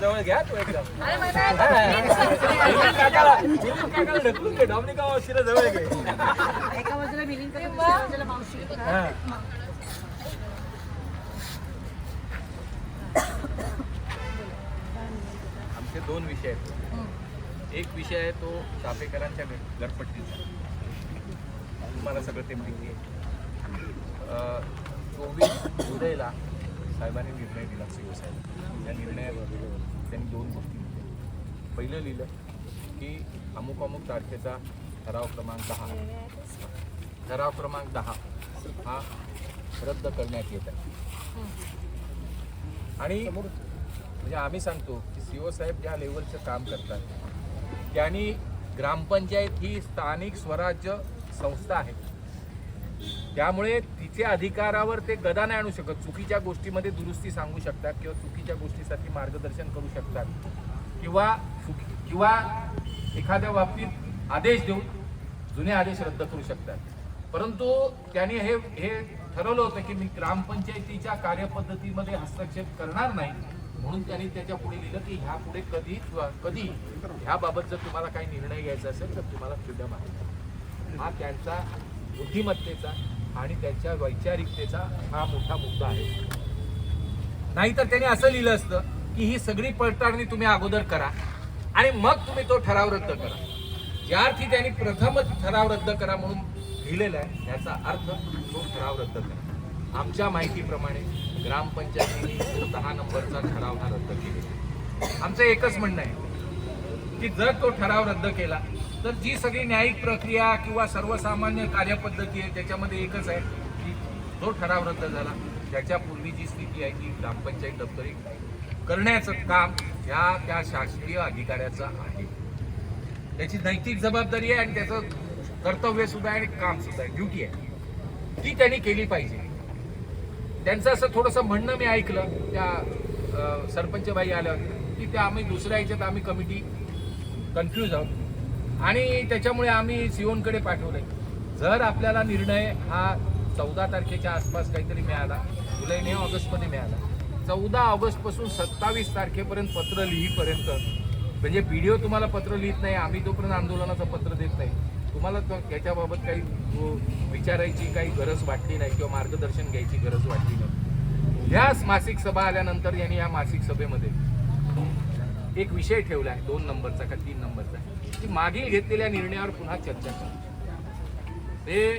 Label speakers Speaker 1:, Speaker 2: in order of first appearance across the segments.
Speaker 1: जवळ घ्या तू एकदम डॉमिनिका मावशीला जवळ घे
Speaker 2: एका बाजूला मावशी
Speaker 1: आमचे दोन विषय आहेत. एक विषय आहे तो चापेकरांच्या घरपट्टीचा. मला सगळं ते माहिती आहे. चोवीस जुलैला साहेबांनी निर्णय दिला सीओ साहेब. त्या निर्णयावर त्यांनी दोन गोष्टी लिहिल्या. पहिलं लिहिलं की अमुक अमुक तारखेचा ठराव क्रमांक दहा. ठराव क्रमांक दहा हा रद्द करण्यात येत आहे. आणि म्हणजे आम्ही सांगतो की सीओ साहेब ज्या लेवलचं काम करतात त्यांनी ग्रामपंचायत ही स्थानिक स्वराज्य संस्था आहे. त्यामुळे तिचे अधिकारावर ते गदा नाही आणू शकत. चुकीच्या गोष्टीमध्ये दुरुस्ती सांगू शकतात किंवा चुकीच्या गोष्टीसाठी मार्गदर्शन करू शकतात. किंवा चुकी किंवा एखाद्या बाबतीत आदेश देऊन जुने आदेश रद्द करू शकतात. परंतु त्यांनी हे हे ठरवलं होतं की मी ग्रामपंचायतीच्या कार्यपद्धतीमध्ये हस्तक्षेप करणार नाही म्हणून त्यांनी त्याच्या पुढे लिहिलं की ह्या पुढे कधी किंवा कधी ह्याबाबत जर तुम्हाला काही निर्णय घ्यायचा असेल तर तुम्हाला फ्रीडम आहे. हा त्यांचा बुद्धिमत्तेचा आणि त्यांच्या वैचारिकतेचा हा मोठा मुद्दा आहे. नाहीतर त्यांनी असं लिहिलं असतं की ही सगळी पडताळणी तुम्ही अगोदर करा आणि मग तुम्ही तो ठराव रद्द करा. ज्या अर्थी त्यांनी प्रथमच ठराव रद्द करा म्हणून लिहिलेला आहे याचा अर्थ तो ठराव रद्द करा. आमच्या माहितीप्रमाणे ग्रामपंचायतीने दहा नंबरचा ठराव हा रद्द केलेला आमचं एकच म्हणणं आहे. की जर तो ठराव रद्द केला तर जी सगळी न्यायिक प्रक्रिया किंवा सर्वसामान्य कार्यपद्धती आहे त्याच्यामध्ये एकच आहे की जो ठराव रद्द झाला. त्याच्यापूर्वी जी स्थिती आहे ती ग्रामपंचायत दप्तरी करण्याचं काम ह्या त्या शासकीय अधिकाऱ्याचं आहे. त्याची नैतिक जबाबदारी आहे आणि त्याचं कर्तव्य सुद्धा आहे आणि काम सुद्धा आहे. ड्युटी आहे. ती त्यांनी केली पाहिजे. त्यांचं असं थोडंसं म्हणणं मी ऐकलं. त्या सरपंचबाई सरपंच बाई आल्या होत्या की त्या आम्ही दुसऱ्या ह्याच्यात आम्ही कमिटी कन्फ्यूज आहोत. आणि त्याच्यामुळे आम्ही सिओनकडे पाठवलंय जर आपल्याला निर्णय हा चौदा तारखेच्या आसपास काहीतरी मिळाला जुलै मे ऑगस्टमध्ये मिळाला चौदा ऑगस्टपासून सत्तावीस तारखेपर्यंत पत्र लिहीपर्यंत म्हणजे पी डी ओ तुम्हाला पत्र लिहित नाही आम्ही तोपर्यंत आंदोलनाचं पत्र देत नाही. तुम्हाला त्याच्याबाबत काही हो, विचारायची काही गरज वाटली नाही किंवा मार्गदर्शन घ्यायची गरज वाटली नाही. ह्याच मासिक सभा आल्यानंतर यांनी या मासिक सभेमध्ये एक विषय ठेवला आहे दोन नंबरचा का तीन नंबरचा की मागील घेतलेल्या निर्णयावर पुन्हा चर्चा करा. ते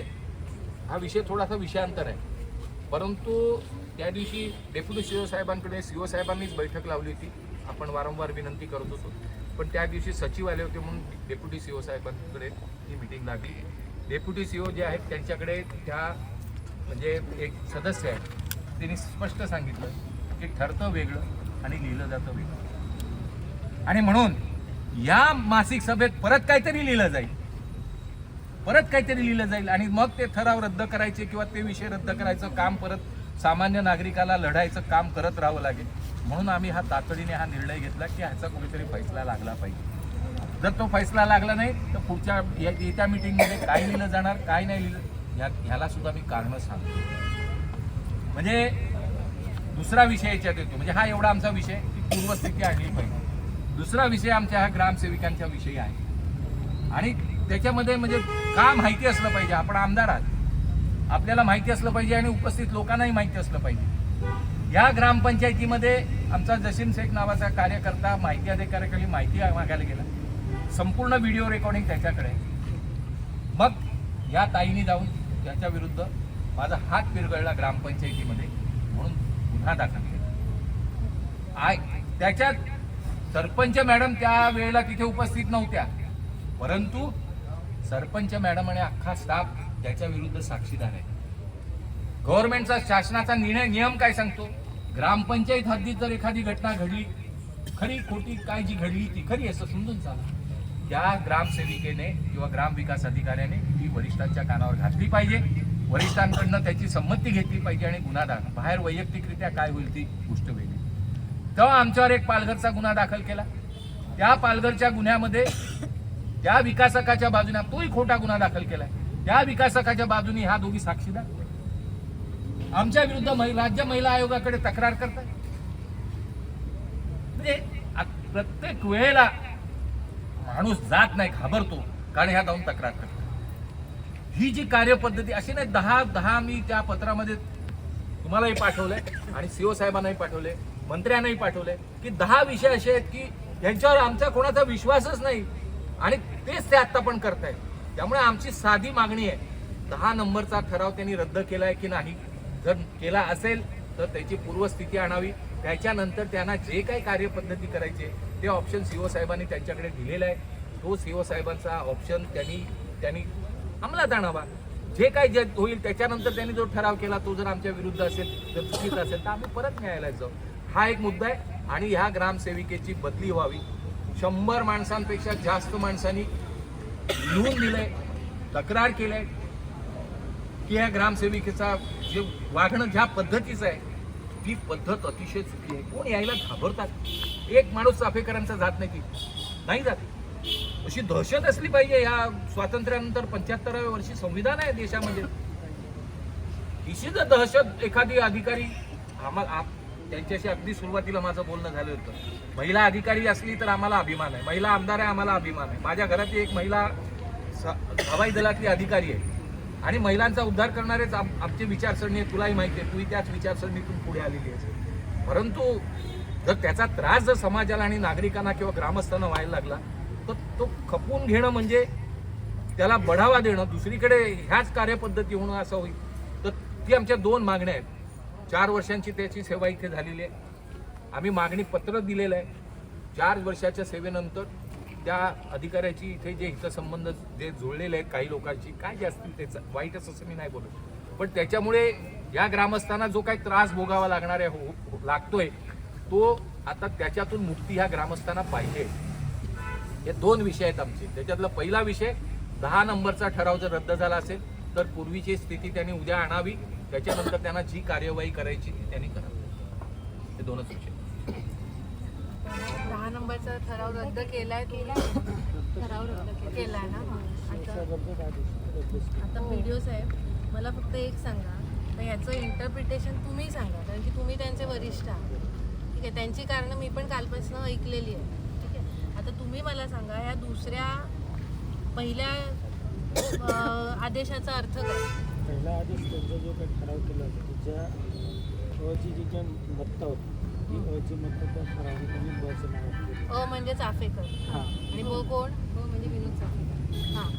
Speaker 1: हा विषय थोडासा विषयांतर आहे. परंतु त्या दिवशी डेप्युटी सीओ साहेबांकडे सीओ साहेबांनीच बैठक लावली होती. आपण वारंवार विनंती करत होतो. पण त्या दिवशी सचिव आले होते म्हणून डेप्युटी सीओ साहेबांकडे ही मिटिंग लागली. डेप्युटी सीओ जे आहेत त्यांच्याकडे त्या म्हणजे एक सदस्य आहे त्यांनी स्पष्ट सांगितलं की ठरतं वेगळं आणि लिहिलं जातं वेगळं. आणि म्हणून या मासिक सभेत परत काहीतरी लिहिलं जाईल. परत काहीतरी लिहिलं जाईल आणि मग ते ठराव रद्द करायचे किंवा ते विषय रद्द करायचं काम परत सामान्य नागरिकाला लढायचं काम करत राहावं लागेल. म्हणून आम्ही हा तातडीने हा निर्णय घेतला की ह्याचा कुठेतरी फैसला लागला पाहिजे. जर तो फैसला लागला नाही तर पुढच्या या- येत्या मिटिंगमध्ये काय लिहिलं जाणार काय नाही लिहिलं ह्या ह्याला सुद्धा मी कारणं सांगतो. म्हणजे दुसरा विषय याच्यात येतो. म्हणजे हा एवढा आमचा विषय की पूर्वस्थिती आणली पाहिजे. दुसरा विषय आमच्या ह्या ग्रामसेविकांच्या विषयी आहे. आणि त्याच्यामध्ये म्हणजे का माहिती असलं पाहिजे? आपण आमदार आहात. आपल्याला माहिती असलं पाहिजे आणि उपस्थित लोकांनाही माहिती असलं पाहिजे. या ग्रामपंचायतीमध्ये आमचा जसीम शेख नावाचा कार्यकर्ता माहिती अधिकाऱ्याकडे माहिती मागायला गेला. संपूर्ण व्हिडिओ रेकॉर्डिंग त्याच्याकडे मग या ताईने जाऊन त्याच्या विरुद्ध माझा हात पिरगळला ग्रामपंचायतीमध्ये म्हणून गुन्हा दाखल केला. आय त्याच्यात सरपंच मॅडम त्या वेळेला तिथे उपस्थित नव्हत्या. परंतु सरपंच मॅडम आणि अख्खा स्टाफ त्याच्या विरुद्ध साक्षीदार आहे गव्हर्नमेंटचा शासनाचा निर्णय नियम काय सांगतो? ग्रामपंचायत हद्दीत जर एखादी घटना घडली खरी खोटी काय जी घडली ती खरी असं समजून चाला. त्या ग्रामसेविकेने किंवा ग्रामविकास अधिकाऱ्याने ती वरिष्ठांच्या कानावर घातली पाहिजे. वरिष्ठांकडनं त्याची संमती घेतली पाहिजे आणि गुन्हा दाखल. बाहेर वैयक्तिकरित्या काय होईल ती गोष्ट वेगळी. तेव्हा आमच्यावर एक पालघरचा गुन्हा दाखल केला. त्या पालघरच्या गुन्ह्यामध्ये त्या विकासकाच्या बाजूने तोही खोटा गुन्हा दाखल केलाय. त्या विकासकाच्या बाजूने ह्या दोघी साक्षीदार. आमच्या विरुद्ध महि- राज्य महिला आयोगाकडे तक्रार करतात म्हणजे प्रत्येक वेळेला माणूस जात नाही घाबरतो कारण ह्या जाऊन तक्रार करतात ही जी कार्यपद्धती अशी नाही दहा दहा मी त्या पत्रामध्ये तुम्हालाही पाठवलंय आणि सीओ साहेबांनाही पाठवले मंत्र्यांनाही पाठवले की दहा विषय असे आहेत की यांच्यावर आमचा कोणाचा विश्वासच नाही. आणि तेच ते आत्ता पण करतायत. त्यामुळे आमची साधी मागणी आहे. दहा नंबरचा ठराव त्यांनी रद्द केला आहे की नाही? जर केला असेल तर त्याची पूर्वस्थिती आणावी. त्याच्यानंतर त्यांना जे काही कार्यपद्धती करायची ते ऑप्शन सीओ साहेबांनी त्यांच्याकडे दिलेला आहे तो सीओ साहेबांचा ऑप्शन त्यांनी त्यांनी अंमलात आणावा. जे काय जे होईल त्याच्यानंतर त्यांनी जो ठराव केला तो जर आमच्या विरुद्ध असेल जर चुकीचा असेल तर आम्ही परत न्यायालयात जाऊ. हा एक मुद्दा आहे. आणि ह्या ग्रामसेविकेची बदली व्हावी. शंभर माणसांपेक्षा जास्त माणसांनी लिहून दिलंय तक्रार केलंय की या ग्रामसेविकेचा जे वागणं ज्या पद्धतीचं आहे ती पद्धत अतिशय चुकी आहे. कोण यायला घाबरतात? एक माणूस चाफेकरांचा जात नाही की नाही जात अशी दहशत असली पाहिजे या स्वातंत्र्यानंतर पंच्याहत्तराव्या वर्षी संविधान आहे देशामध्ये. हिची जर दहशत एखादी अधिकारी आम्हाला आप- त्यांच्याशी अगदी सुरुवातीला माझं बोलणं झालं होतं. महिला अधिकारी असली तर आम्हाला अभिमान आहे. महिला आमदार आहे आम्हाला अभिमान आहे. माझ्या घरातली एक महिला स- हवाई दलातली अधिकारी आहे. आणि महिलांचा उद्धार करणारेच आम- आमची विचारसरणी आहे. तुलाही माहिती आहे तुही त्याच विचारसरणीतून पुढे आलेली आहे परंतु जर त्याचा त्रास जर समाजाला आणि नागरिकांना किंवा ग्रामस्थांना व्हायला लागला तर तो खपवून घेणं म्हणजे त्याला बढावा देणं दुसरीकडे ह्याच कार्यपद्धती होणं असं होईल. तर ती आमच्या दोन मागण्या आहेत. चार वर्षांची त्याची सेवा इथे झालेली आहे. आम्ही मागणी पत्र दिलेलं आहे. चार वर्षाच्या सेवेनंतर त्या अधिकाऱ्याची इथे जे हितसंबंध जे जुळलेले आहेत काही लोकांची काय जे असतील त्याचं वाईटच असं मी नाही बोलत. पण त्याच्यामुळे या ग्रामस्थांना जो काही त्रास भोगावा लागणार आहे हो हो- लागतोय तो आता त्याच्यातून मुक्ती ह्या ग्रामस्थांना पाहिजे. हे दोन विषय आहेत आमचे. त्याच्यातला पहिला विषय दहा नंबरचा ठराव जर रद्द झाला असेल तर पूर्वीची स्थिती त्यांनी उद्या आणावी. त्याच्यानंतर त्यांना जी कार्यवाही करायची ती त्यांनी करावी हे दोनच विषय.
Speaker 3: दहा नंबरचा ठराव रद्द केलाय ठराव रद्द केलाय ना? आता व्हिडिओ साहेब मला फक्त एक सांगा. तर ह्याचं इंटरप्रिटेशन तुम्ही सांगा कारण की तुम्ही त्यांचे वरिष्ठ आहात. ठीक आहे त्यांची कारणं मी पण कालपासून ऐकलेली आहे ठीक आहे? आता तुम्ही मला सांगा ह्या दुसऱ्या पहिल्या आदेशाचा अर्थ काय?
Speaker 4: पहिला आदेश त्यांचा जो काही ठराव केला होता त्याच्या अची जी काही मत्ता होती ती अची मत्ता त्या ठरावाने त्यांनी बचं नाव
Speaker 3: अ म्हणजे चाफेकर.
Speaker 4: हां.
Speaker 3: आणि ब कोण?
Speaker 2: ब म्हणजे विनोद चाफेकर.
Speaker 3: हां.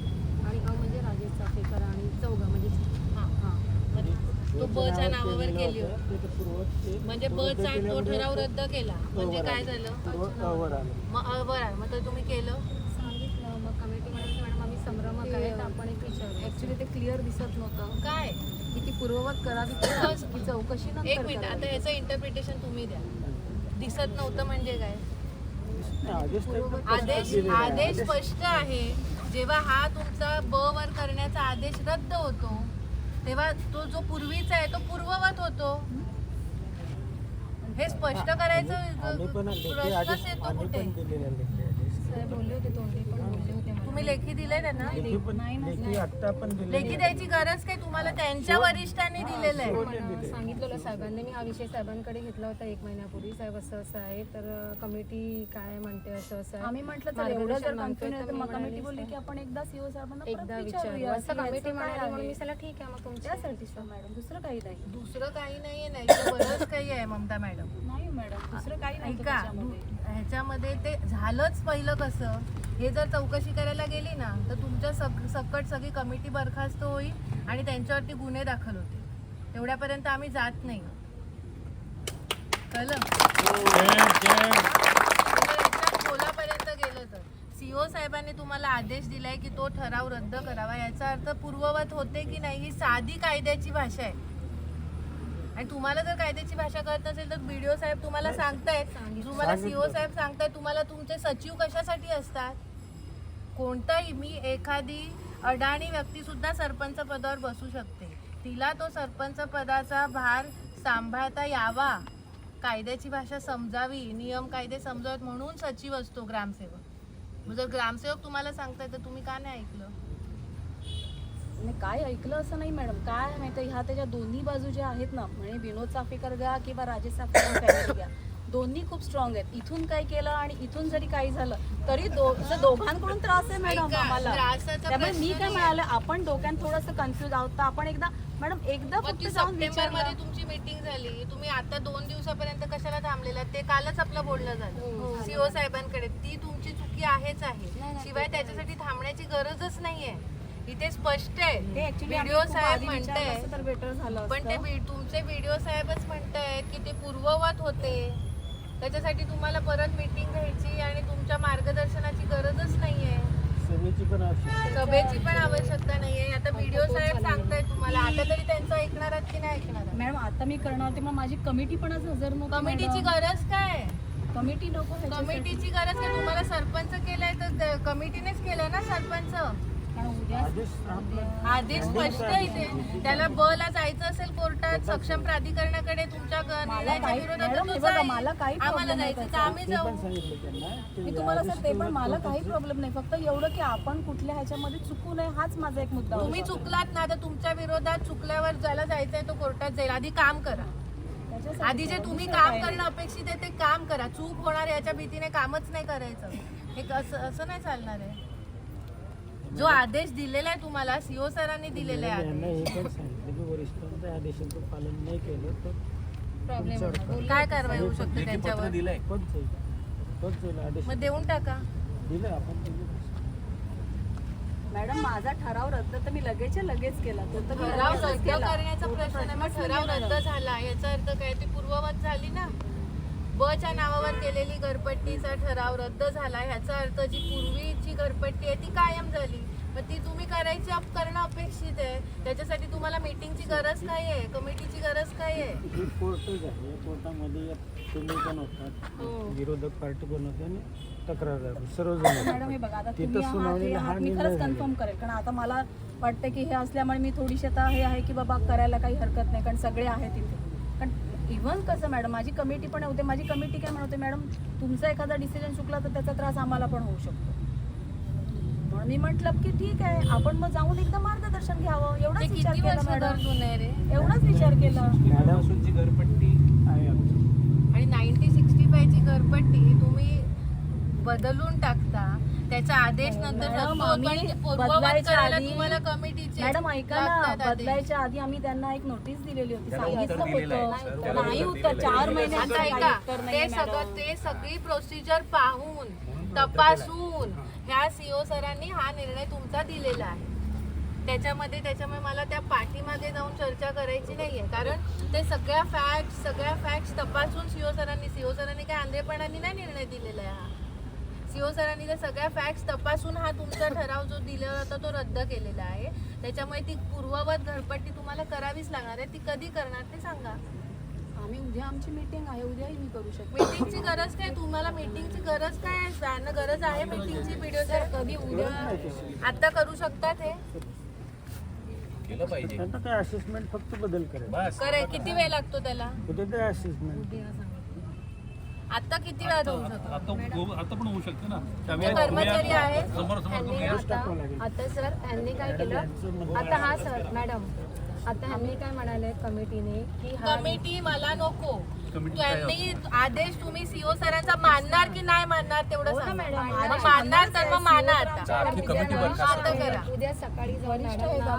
Speaker 2: आणि अ म्हणजे राजेश चाफेकर आणि चौघा म्हणजे
Speaker 3: हां.
Speaker 2: हां.
Speaker 3: तो बच्या नावावर केली होती
Speaker 4: ते तर पूर्वत ते
Speaker 3: म्हणजे बचा तो ठराव रद्द केला. म्हणजे काय झालं? मग अ, बरं मग तर तुम्ही केलं?
Speaker 2: सांगितलं मग कमिटी म्हणाली मॅडम आम्ही संभ्रमक आहे तर आपण ॲक्च्युली ते क्लिअर दिसत नव्हतं.
Speaker 3: काय?
Speaker 2: की ती पूर्ववत करावी. की चौकशी नंतर
Speaker 3: एक मिनिट. आता ह्याचं इंटरप्रिटेशन तुम्ही द्या. दिसत नव्हतं म्हणजे काय?
Speaker 4: आदेश
Speaker 3: आदेश स्पष्ट आहे. जेव्हा हा तुमचा ब वर करण्याचा आदेश रद्द होतो तेव्हा तो जो पूर्वीचा आहे तो पूर्ववत होतो. हे स्पष्ट करायचं प्रश्नच
Speaker 4: आदेश
Speaker 3: येतो कुठे?
Speaker 2: बोलले होते तोंडी पण बोलले होते मला.
Speaker 3: तुम्ही लेखी दिले त्यांना?
Speaker 4: लेखी पण लेखी आत्ता पण दिलेली
Speaker 3: लेखी
Speaker 4: आहे.
Speaker 3: द्यायची गरज काय? तुम्हाला त्यांच्या वरिष्ठांनी दिलेलं आहे.
Speaker 2: पण सांगितलेलं साहेबांनी. मी हा विषय साहेबांकडे घेतला होता एक महिन्यापूर्वी. साहेब असं असं आहे. तर कमिटी काय म्हणते असं असं आहे.
Speaker 5: आम्ही म्हटलं तर एवढं जर
Speaker 2: मार्गदर्शन मागतोय,
Speaker 5: कन्फ्युजन
Speaker 2: तर मी
Speaker 5: मग कमिटी बोलली की आपण एकदा सीओ साहेबांना
Speaker 2: एकदा विचारूया.
Speaker 5: विचारूया.
Speaker 2: असं
Speaker 5: की
Speaker 2: कमिटी
Speaker 5: काय
Speaker 2: म्हणाली. म्हणून
Speaker 5: आहे?
Speaker 2: मी चला ठीक आहे मग तुमच्या
Speaker 5: त्यासाठी सर. मॅडम दुसरं काही नाही.
Speaker 3: दुसरं काही नाहीये नाही बरंच काही आहे ममता मॅडम.
Speaker 5: नाही मॅडम. दुसरं काही नाही
Speaker 3: ऐका ह्याच्यामध्ये ते झालंच पहिलं कसं? हे जर चौकशी करायला गेली ना तर तुमच्या सक सकट सगळी कमिटी बरखास्त होईल आणि त्यांच्यावरती गुन्हे दाखल होते तेवढ्यापर्यंत आम्ही जात नाही. कळलं? खोलापर्यंत गेलं तर. सीओ साहेबांनी तुम्हाला आदेश दिलाय की तो ठराव रद्द करावा. याचा अर्थ पूर्ववत होते की नाही ही साधी कायद्याची भाषा आहे. आणि तुम्हाला जर कायद्याची भाषा कळत नसेल तर बीडीओ साहेब तुम्हाला सांगतायत. तुम्हाला सीओ साहेब सांगतायत तुम्हाला तुमचे सचिव कशासाठी असतात? कोणताही मी एखादी अडाणी व्यक्ती सुद्धा सरपंच पदावर बसू शकते. तिला तो सरपंच पदाचा भार सांभाळता यावा. कायद्याची भाषा समजावी नियम कायदे समजावेत म्हणून सचिव असतो ग्रामसेवक. जर ग्रामसेवक तुम्हाला सांगताय तर तुम्ही का नाही ऐकलं?
Speaker 5: नाही काय ऐकलं असं नाही मॅडम? काय माहिती ह्या त्याच्या दोन्ही बाजू ज्या आहेत ना म्हणजे विनोद चाफेकर घ्या किंवा राजेश चाफेकर फॅमिली घ्या. दोन्ही खूप स्ट्रॉंग आहेत. इथून काय केलं आणि इथून जरी काही झालं तरी दो- दोघांकडून त्रास आहे मॅडम आम्हाला. त्यामुळे मी काय. म्हणाले आपण डोक्यात थोडंसं कन्फ्युज आहोत. आपण एकदा मॅडम एकदा फक्त जाऊन
Speaker 3: मध्ये तुमची मीटिंग झाली. तुम्ही आता दोन दिवसापर्यंत कशाला थांबलेला ते कालच आपलं बोलणं
Speaker 2: हो,
Speaker 3: झालं सीओ साहेबांकडे. ती तुमची चुकी आहेच आहे. शिवाय त्याच्यासाठी थांबण्याची गरजच नाहीये. इथे स्पष्ट आहे.
Speaker 5: ते
Speaker 3: व्हिडिओ साहेब म्हणताय.
Speaker 5: तर बेटर झालं
Speaker 3: पण ते तुमचे व्हिडिओ साहेबच म्हणतायत की ते पूर्ववत होते. त्याच्यासाठी तुम्हाला परत मीटिंग घ्यायची आणि तुमच्या मार्गदर्शनाची गरजच नाहीये.
Speaker 4: सभेची पण आवश्यकता
Speaker 3: सभेची पण आवश्यकता नाहीये. आता व्हिडिओ साहेब सांगतायत तुम्हाला. आता तरी त्यांचं ऐकणार आहात की नाही ऐकणार?
Speaker 5: मॅडम आता मी करणार होते मग माझी कमिटी पण आज हजर नव्हती
Speaker 3: कमिटीची गरज काय?
Speaker 5: कमिटी नको.
Speaker 3: कमिटीची गरज काय? तुम्हाला सरपंच केलाय तर कमिटीनेच केलं ना सरपंच?
Speaker 4: आदेश
Speaker 3: स्पष्ट आहे इथे. त्याला ब ला जायचं असेल कोर्टात सक्षम प्राधिकरणाकडे तुमच्या निर्णयाच्या विरोधात तो जाईल.
Speaker 5: मला काही
Speaker 3: आम्हाला
Speaker 5: problem नाही
Speaker 3: जायचं तर आम्ही
Speaker 4: ते
Speaker 3: जाऊ.
Speaker 5: मी तुम्हाला
Speaker 4: आदेश
Speaker 5: सर ते पण मला काही प्रॉब्लेम नाही. फक्त एवढं की आपण कुठल्या ह्याच्यामध्ये चुकू नये हाच माझा एक मुद्दा
Speaker 3: तुम्ही. चुकलात ना तर तुमच्या विरोधात चुकल्यावर ज्याला जायचंय तो कोर्टात जाईल. आधी काम करा.
Speaker 5: त्याच्यासाठी
Speaker 3: आधी जे तुम्ही
Speaker 5: दुसरं
Speaker 3: काम करणं अपेक्षित आहे ते काम करा. चूक होणार याच्या भीतीने कामच नाही करायचं. हे असं असं नाही चालणार आहे. जो आदेश दिलेला आहे तुम्हाला सीओ सरांनी दिलेला आहे
Speaker 4: यांना हे पण सांगितलं की वरिष्ठांच्या आदेशाचं पालन नाही केलं तर
Speaker 2: प्रॉब्लेम
Speaker 3: काय कारवाई होऊ शकते
Speaker 1: लेखी पत्र
Speaker 3: त्यांच्यावर?
Speaker 1: दिलंय
Speaker 4: पण जाईल पण जाईल आदेश
Speaker 3: मग देऊन टाका.
Speaker 4: दिलं आपण दिलं
Speaker 5: मॅडम माझा ठराव रद्द तर मी लगेच लगेच केला. तो तर मी
Speaker 3: ठराव रद्द
Speaker 5: केला.
Speaker 3: करण्याचा प्रश्न नाही मग ठराव रद्द. झाला. याचा अर्थ काय? ती पूर्ववत झाली ना? ब च्या नावावर केलेली घरपट्टीचा ठराव रद्द झाला. ह्याचा अर्थ जी पूर्वीची घरपट्टी आहे ती कायम झाली. मग ती तुम्ही करायची करणं अपेक्षित आहे. त्याच्यासाठी तुम्हाला मीटिंगची गरज काय आहे? कमिटीची गरज काय आहे?
Speaker 4: हे कोर्टामध्ये तुम्ही पण होतात. विरोधक पार्टी पण होते आणि तक्रारदार सर्वजण.
Speaker 5: मॅडम हे बघा आता
Speaker 4: तिथं
Speaker 5: तुम्ही आहात हे
Speaker 4: हा
Speaker 5: मी खरंच
Speaker 4: झालेला.
Speaker 5: कन्फर्म करेल. कारण आता मला वाटतं की हे असल्यामुळे मी थोडीशी आता हे आहे की बाबा करायला काही हरकत नाही कारण सगळे आहेत इथे. कारण इव्हन कसं मॅडम माझी कमिटी पण होते माझी कमिटी काय म्हणते मॅडम तुमचा एखादा डिसिजन चुकला तर त्याचा त्रास आम्हाला पण होऊ शकतो. म्हणून मी म्हटलं की ठीक आहे आपण मग जाऊन एकदा मार्गदर्शन घ्यावं. एवढाच विचार केला मॅडम.
Speaker 3: रे?
Speaker 5: एवढाच विचार केला.
Speaker 1: घरपट्टी
Speaker 3: आणि नाईन्टी सिक्स्टी फायची घरपट्टी तुम्ही बदलून टाकता. त्याचा आदेश नंतर तुम्हाला कमिटीचे
Speaker 5: मॅडम ऐका ना. बदलायच्या आधी आम्ही त्यांना एक नोटीस दिलेली होती सांगितलं. होतं नाही
Speaker 1: उत्तर
Speaker 5: चार. महिने
Speaker 3: ते सगळं
Speaker 5: मॅडम.
Speaker 3: ते सगळी प्रोसिजर पाहून तपासून ह्या सीओ सरांनी हा निर्णय तुमचा दिलेला आहे त्याच्यामध्ये त्याच्यामुळे मला त्या पाठीमागे जाऊन चर्चा करायची नाहीये कारण ते सगळ्या फॅक्ट सगळ्या फॅक्ट तपासून सीओ सरांनी सीओ सरांनी काय आंधळेपणाने नाही निर्णय दिलेला आहे हा सीओ सरांनी त्या सगळ्या फॅक्ट्स तपासून हा तुमचा ठराव जो दिलेला होता तो रद्द केलेला आहे. त्याच्यामुळे ती पूर्ववत घरपट्टी तुम्हाला करावीच लागणार आहे. ती कधी करणार ते सांगा.
Speaker 5: आम्ही उद्या आमची मीटिंग आहे. उद्याही मी करू शकते.
Speaker 3: मीटिंगची गरज काय? तुम्हाला मीटिंगची गरज काय? आहे जाणं गरज आहे मीटिंगची व्हिडिओ कधी उद्या? आता करू शकतात हे
Speaker 1: केलं पाहिजे.
Speaker 4: त्यांना काय असेसमेंट फक्त बदल
Speaker 1: बस.
Speaker 3: करे किती वेळ लागतो त्याला?
Speaker 4: कुठे ते असेसमेंट
Speaker 3: आता किती वेळात होऊ शकतो
Speaker 6: आता पण होऊ शकते ना.
Speaker 3: कर्मचारी आहेत.
Speaker 6: समोर समोर
Speaker 2: ह्यांनी आता आता सर ह्यांनी काय केलं? आता हा सर मॅडम आता ह्यांनी काय म्हणाले कमिटीने की हा
Speaker 3: कमिटी मला नको. त्यांनी आदेश तुम्ही सीओ सरांचा मानणार की नाही मानणार तेवढं
Speaker 5: हो
Speaker 3: सांगा. मानणार तर मग माना आता
Speaker 1: आता अख्खी कमिटी बरखास्त
Speaker 3: आता करा.
Speaker 2: उद्या सकाळी.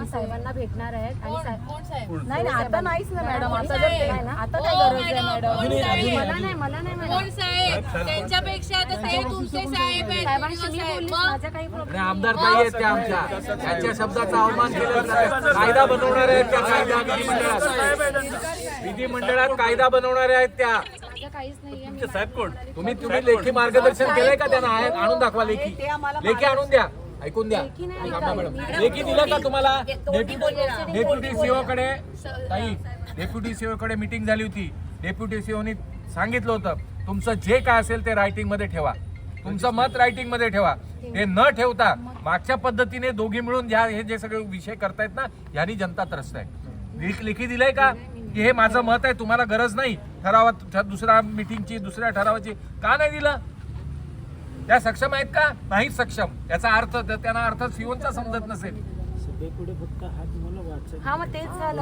Speaker 2: साहेबांना भेटणार आहेत आणि
Speaker 3: कोण
Speaker 2: साहेब-
Speaker 3: कोण साहेब?
Speaker 5: नाही नाही आता नाहीच ना मॅडम आता आता
Speaker 3: हो,
Speaker 5: काय गरज आहे
Speaker 3: मॅडम?
Speaker 2: मला नाही मला नाही मॅडम.
Speaker 3: साहेब? त्यांच्यापेक्षा तर ते तुमचे साहेब आहेत
Speaker 1: आमदार ताई आहेत त्या आमच्या. त्यांच्या शब्दाचा अवमान केला कायदा बनवणार आहेत. त्या कायदा विधिमंडळात. कायदा बनवणाऱ्या आहेत त्या.
Speaker 2: माझं काहीच नाहीये मी
Speaker 6: साहेब कोण?
Speaker 1: तुम्ही तुम्ही लेखी मार्गदर्शन केलंय का त्यांना? आहे आणून दाखवा लेखी. लेखी आणून द्या ऐकून द्या. थांबा मॅडम. लेखी दिलं का तुम्हाला? डेप्युटी सीओ कडे ताई डेप्युटी सीओ कडे मीटिंग झाली होती. डेप्युटी सीओनी सांगितलं होतं तुमचं जे काय असेल ते रायटिंगमध्ये ठेवा. तुमचं मत रायटिंगमध्ये ठेवा. ते न ठेवता मागच्या पद्धतीने दोघी मिळून ज्या हे जे सगळे विषय करतायत ना ह्यांनी जनता त्रस्त आहे. लेख- लेखी दिलंय का? की हे माझं मत आहे तुम्हाला गरज नाही. ठरावात दुसऱ्या मिटिंगची दुसऱ्या ठरावाची. का नाही दिलं? त्या सक्षम आहेत का? नाही सक्षम. याचा अर्थ त्यांना अर्थ सीओनचा समजत नसेल.
Speaker 4: हा
Speaker 2: हा मग तेच झालं.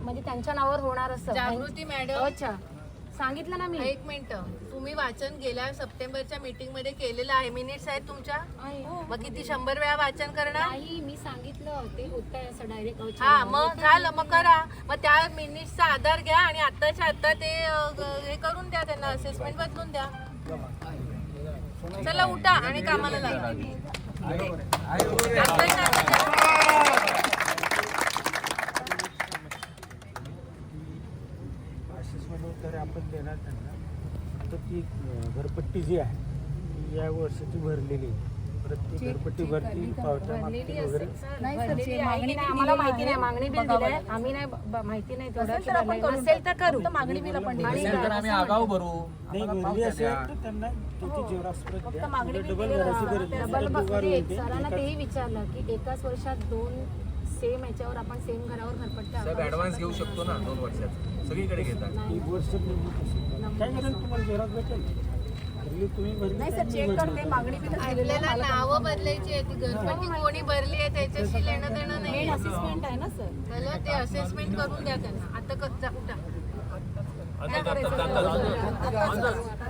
Speaker 2: म्हणजे त्यांच्या नावावर होणार असं.
Speaker 3: जागृती मॅडम.
Speaker 2: अच्छा. सांगितलं ना मी.
Speaker 3: एक मिनिट. तुम्ही वाचन गेल्या सप्टेंबरच्या मीटिंगमध्ये केलेलं आहे. मिनिट्स आहेत तुमच्या?
Speaker 2: आहे.
Speaker 3: मग किती शंभर वेळा वाचन करणार?
Speaker 2: नाही मी सांगितलं ते होत असं डायरेक्ट
Speaker 3: हा मग झालं मग करा. मग त्या मिनिट्सचा आधार घ्या आणि आत्ताच्या आत्ता ते अ, हे करून द्या त्यांना असेसमेंट बदलून द्या. चला उठा आणि कामाला लागा आत्ताच्या आत्ता द्या.
Speaker 4: असेसमेंट वगैरे आपण देणार त्यांना. आता ती अं, घरपट्टी जी आहे ती या वर्षाची भरलेली आहे. प्रत्येक घरपट्टी भरती पावत्या मागतील वगैरे.
Speaker 5: नाही सर,
Speaker 2: भरलेली
Speaker 5: जे
Speaker 2: आहे
Speaker 5: मागणी
Speaker 2: की नाही
Speaker 5: बिल
Speaker 2: आम्हाला माहिती नाही. मागणी बिल
Speaker 5: बघावं
Speaker 2: दिलंय.
Speaker 5: लागेल.
Speaker 2: आम्ही नाही ब- माहिती नाही तेवढं
Speaker 5: असेल तर आपण करू
Speaker 2: नसेल तर करू.
Speaker 5: फक्त मागणी बिल आपण
Speaker 2: आणि
Speaker 1: आम्ही आगाऊ भरू
Speaker 4: नाही भरली असेल तर त्यांना त्याची प्रत द्या.
Speaker 5: मागणी बिल
Speaker 4: डबल
Speaker 5: दिलेलं
Speaker 4: भरायची. गरज नाही.
Speaker 2: डबल
Speaker 4: दुबार
Speaker 2: म्हणजे. सरांना तेही विचारलं की एकाच वर्षात दोन सेम याच्यावर आपण सेम घरावर घरपट्ट्या
Speaker 1: साहेब ऍडव्हान्स घेऊ शकतो ना दोन वर्षात सगळीकडे घेतात.
Speaker 4: एक वर्ष पूर्ण कसं
Speaker 5: नाही सर चेक. करते मागणी आहे.
Speaker 3: आपल्याला नावं बदलायची आहे ती गणपती कोणी भरली आहे त्याच्याशी लेणं देणं नाही
Speaker 5: मेन असिस्टंट आहे ना सर.
Speaker 3: त्याला ते असेसमेंट करून द्या त्यांना. आता क- जा- उठा.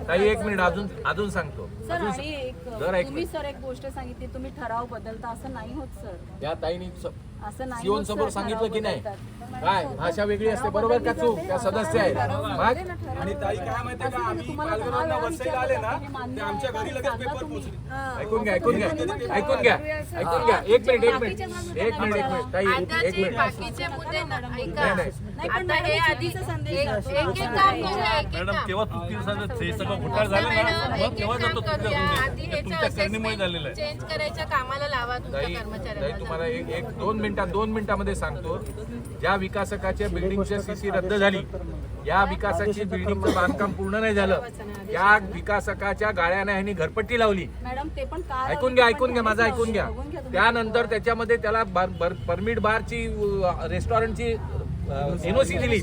Speaker 1: काही एक मिनिट अजून अजून सांगतो.
Speaker 5: सर आणि एक तुम्ही सर एक गोष्ट सांगितली तुम्ही ठराव बदलता असं नाही होत सर.
Speaker 1: या ताईनी
Speaker 5: असं नाही
Speaker 1: सीओन
Speaker 5: होत,
Speaker 1: समोर
Speaker 5: सर,
Speaker 1: सांगितलं की नाही. काय? भाषा वेगळी असते बरोबर का चूक? त्या सदस्य आहेत मग
Speaker 7: आणि ताई काय माहितीये का? आम्ही पालघरवरनं वसईला आले ना ते आमच्या घरी लगेच पेपर पोहोचले
Speaker 1: ऐकून घ्या ऐकून घ्या. ऐकून घ्या. ऐकून घ्या. एक मिनिट एक मिनिट. एक मिनिट एक मिनिट. ताई
Speaker 3: आता
Speaker 1: एक
Speaker 3: जे
Speaker 1: मिनिट.
Speaker 3: बाकीचे मुद्दे ना ऐका.
Speaker 1: नाही, नाही.
Speaker 3: आता हे आधी एक एक एक काम करूया एक एक
Speaker 6: मॅडम
Speaker 3: काम.
Speaker 6: केव्हा चुकीचं हे सगळं घोटाळा झाला ना?
Speaker 3: मॅडम,
Speaker 6: मग
Speaker 3: एक
Speaker 6: तेव्हा
Speaker 3: एक
Speaker 6: जातो
Speaker 3: काम
Speaker 6: तुमच्या
Speaker 3: करूया. आधी
Speaker 6: घरी.
Speaker 3: ह्याचं
Speaker 6: तुमच्या करणीमुळे झालेलं
Speaker 3: assessment
Speaker 6: आहे.
Speaker 3: चेंज करायच्या कामाला लावा तुमच्या
Speaker 1: ताई ताई
Speaker 3: कर्मचाऱ्यांना
Speaker 1: तुम्हाला एक एक दोन मिनिटात दोन मिनिटामध्ये सांगतो. ज्या विकासकाच्या बिल्डिंगची सीसी रद्द झाली या विकासाची बिल्डिंगचं बांधकाम पूर्ण नाही झालं या विकासकाच्या गाळ्याने ह्यांनी घरपट्टी लावली. ऐकून घ्या ऐकून घ्या माझं ऐकून घ्या. त्यानंतर त्याच्यामध्ये त्याला परमिट बारची रेस्टॉरंटची एनओसी दिली.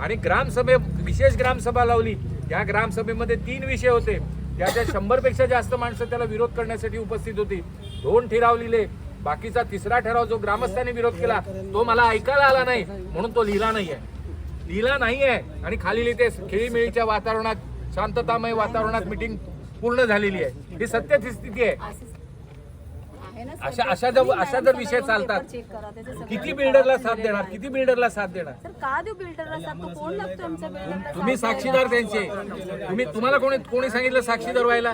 Speaker 1: आणि ग्रामसभे विशेष ग्रामसभा लावली. या ग्रामसभेमध्ये तीन विषय होते. त्याच्या शंभरपेक्षा जास्त माणसं त्याला विरोध करण्यासाठी उपस्थित होती. दोन ठराव लिहिले. बाकीचा तिसरा ठराव जो ग्रामस्थांनी विरोध केला तो मला ऐकायला आला नाही म्हणून तो लिहिला नाहीये. लिहिला नाहीये आणि खाली लिहिते खेळीमेळीच्या वातावरणात शांततामय वातावरणात मिटिंग पूर्ण झालेली आहे. ही सत्य स्थिती आहे. अशा अशा जर अशा जर विषय चालतात किती बिल्डरला साथ देणार. किती बिल्डरला साथ देणार?
Speaker 5: सर का देऊ बिल्डरला साथ? तो कोण लागतो आमच्या बिल्डरला
Speaker 1: तुम्ही साक्षीदार त्यांचे. तुम्ही तुम्हाला कोणी कोणी सांगितलं साक्षीदार व्हायला?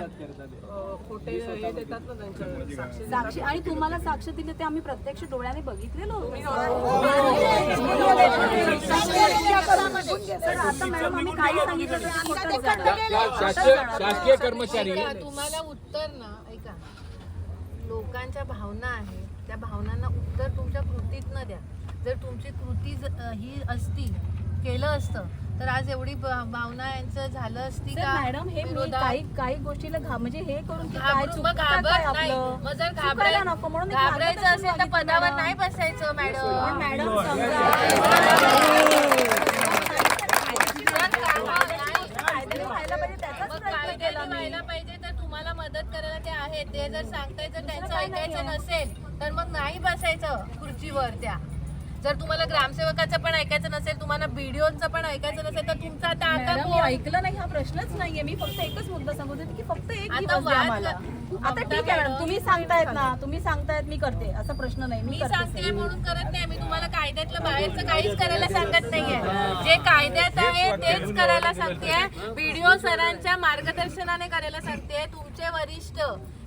Speaker 5: साक्षी आणि तुम्हाला साक्ष दिले ते आम्ही प्रत्यक्ष डोळ्याने बघितलेलो होतो. सर आता मॅडम आम्ही काही सांगितलं तर ते खोटंच
Speaker 1: त्या-
Speaker 5: जाणार.
Speaker 1: त्या शासकीय शासकीय कर्मचारी.
Speaker 3: ऐका, तुम्हाला उत्तर ना ऐका. लोकांच्या भावना आहेत. त्या भावनांना उत्तर तुमच्या कृतीत न द्या. जर तुमची कृती ज- अ, ही असती केलं असतं तर आज एवढी भावना यांचं झालं असती का?
Speaker 5: मॅडम हे? काही काही गोष्टीला घा म्हणजे हे करून
Speaker 3: मग जर घाबरायचं असेल तर पदावर
Speaker 5: मॅडम.
Speaker 3: नाही बसायचं मॅडम.
Speaker 5: मॅडम कायद्याने व्हायला पाहिजे
Speaker 3: तर तुम्हाला मदत करायला ते आहेत. ते जर सांगताय जर त्यांचं ऐकायचं नसेल तर मग नाही बसायचं खुर्चीवर त्या. जर तुम्हाला ग्रामसेवकाचं पण ऐकायचं नसेल तुम्हाला बीडीओचं पण ऐकायचं नसेल तर तुमचा आता आता
Speaker 5: मॅडम मी? ऐकलं नाही हा प्रश्नच नाहीये. मी फक्त एकच मुद्दा सांगत होते की फक्त एक
Speaker 3: आता
Speaker 5: दिवस द्या
Speaker 3: वाद
Speaker 5: मला
Speaker 3: ला-
Speaker 5: आता ठीक आहे मॅडम तुम्ही सांगतायत ना तुम्ही सांगतायत मी करते. असा प्रश्न नाही मी
Speaker 3: मी
Speaker 5: करते
Speaker 3: सांगते म्हणून करत नाही मी तुम्हाला कायद्यातलं बाहेरचं काहीच करायला सांगत नाहीये. जे कायद्यात आहे तेच करायला सांगते. बीडीओ सरांच्या मार्गदर्शनाने करायला सांगते. तुमचे वरिष्ठ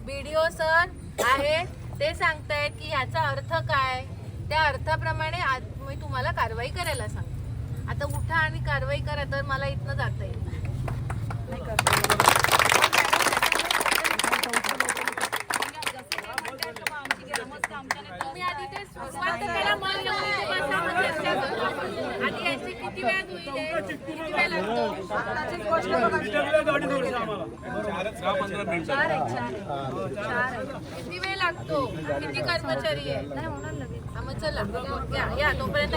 Speaker 3: बीडीओ सर आहेत ते सांगतायत की याचा अर्थ काय? त्या अर्थाप्रमाणे आज मी तुम्हाला कारवाई करायला सांगते. आता उठा आणि कारवाई करा तर मला इथनं जाता येईल.
Speaker 5: नाही
Speaker 3: तुम्ही आधी ते सुरुवात तर करा, मग एवढी तुम्हाला आपण चर्चा करू. आधी याची किती वेळ होईल हे? किती वेळ लागतो
Speaker 2: चार आहे चार आहे. चार आहे.
Speaker 3: किती वेळ लागतो? किती कर्मचारी आहे?
Speaker 2: नाही होणार लगेच.
Speaker 3: हा, मग चला या या. तोपर्यंत.